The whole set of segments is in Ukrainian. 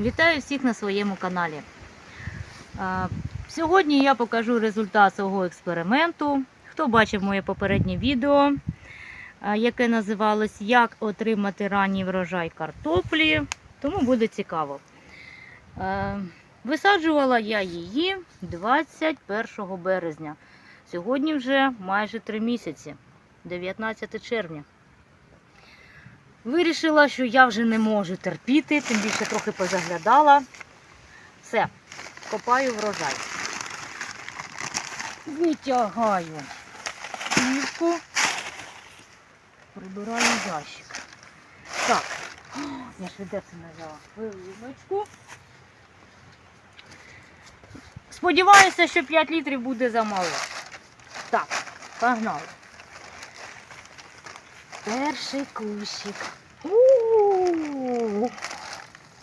Вітаю всіх на своєму каналі. Сьогодні я покажу результат свого експерименту. Хто бачив моє попереднє відео, яке називалось Як отримати ранній врожай картоплі, тому буде цікаво. Висаджувала я її 21 березня. Сьогодні вже майже 3 місяці, 19 червня. Вирішила, що я вже не можу терпіти, тим більше трохи позаглядала. Все, копаю врожай. Витягаю плівку, прибираю ящик. Так, О, я швидко це взяла хвилиночку. Сподіваюся, що 5 літрів буде замало. Так, погнали. Перший кущик. У-у-у.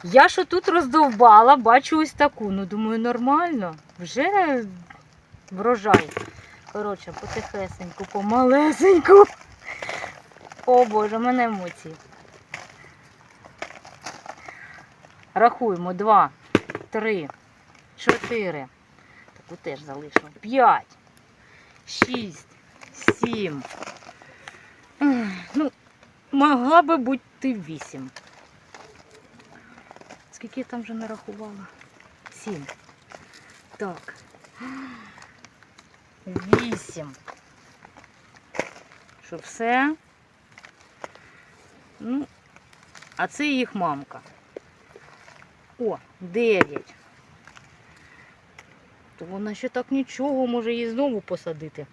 Я що тут роздовбала, бачу ось таку. Ну, думаю, нормально. Вже врожай. Коротше, потихесеньку, помалесеньку. О Боже, в мене емоції. Рахуємо. Два, три, чотири. Таку теж залишимо. П'ять, шість, сім. Ну, могла би бути вісім. Скільки я там вже нарахувала? Сім. Так. Вісім. Що все. Ну, а це їх мамка. О, дев'ять. То вона ще так нічого, може її знову посадити.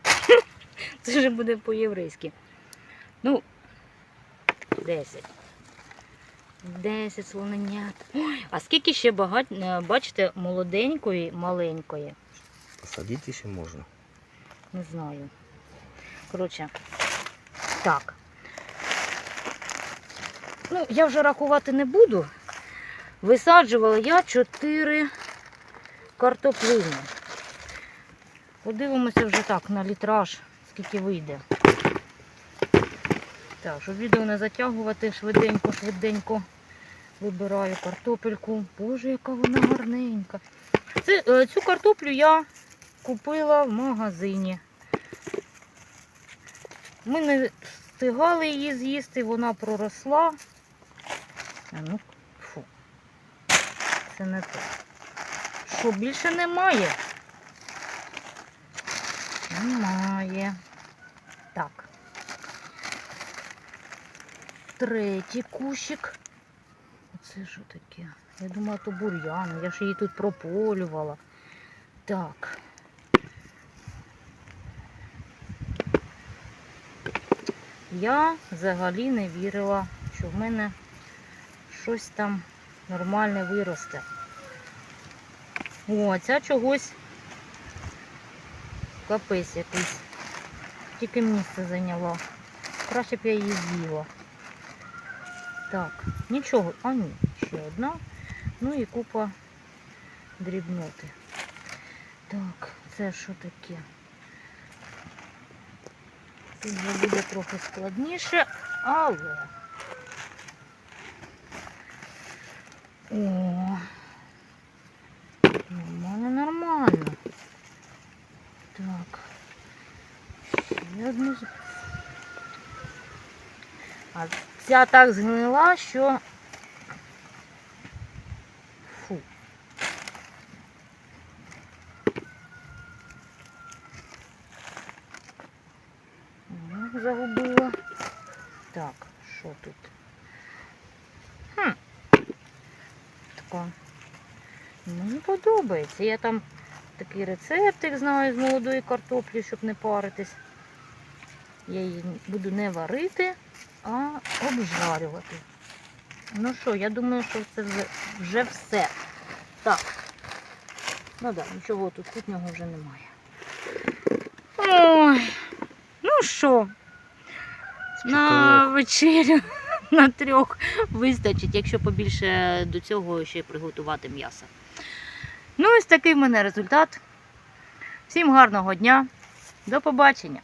Це вже буде по-єврейськи. Ну, 10. 10 слоненят. Ой, а скільки ще багать, е, бачите, молоденької, маленької. Посадити ще можна. Не знаю. Коротше, так. Ну, я вже рахувати не буду. Висаджувала я 4 картоплини. Подивимося вже так на літраж, скільки вийде. Так, щоб відео не затягувати, швиденько, швиденько вибираю картопельку. Боже, яка вона гарненька. Це, е, цю картоплю я купила в магазині. Ми не встигали її з'їсти, вона проросла. Ну, фу. Це не те. Що, більше немає? Немає. Так. Третій кущик. Оце що таке? Я думала, то бур'ян. Я ж її тут прополювала. Так. Я взагалі не вірила, що в мене щось там нормальне виросте. О, ця чогось капець якийсь. Тільки місце зайняла. Краще б я її з'їла. Так, нічого, а ні, ще одна. Ну і купа дрібноти. Так, це що таке? Тут вже буде трохи складніше, але. О, нормально, нормально. Так. Ще одну. А ця так згнила, що. Фу. Загубила. Так, що тут? Хм. Така. Мені подобається. Я там такий рецептик знаю з молодої картоплі, щоб не паритись. Я її буду не варити, а обжарювати. Ну що, я думаю, що це вже, вже все. Так. Ну так, да, нічого тут кутнього вже немає. Ой, ну що, на вечерю на трьох вистачить, якщо побільше до цього ще приготувати м'ясо. Ну, ось такий в мене результат. Всім гарного дня. До побачення!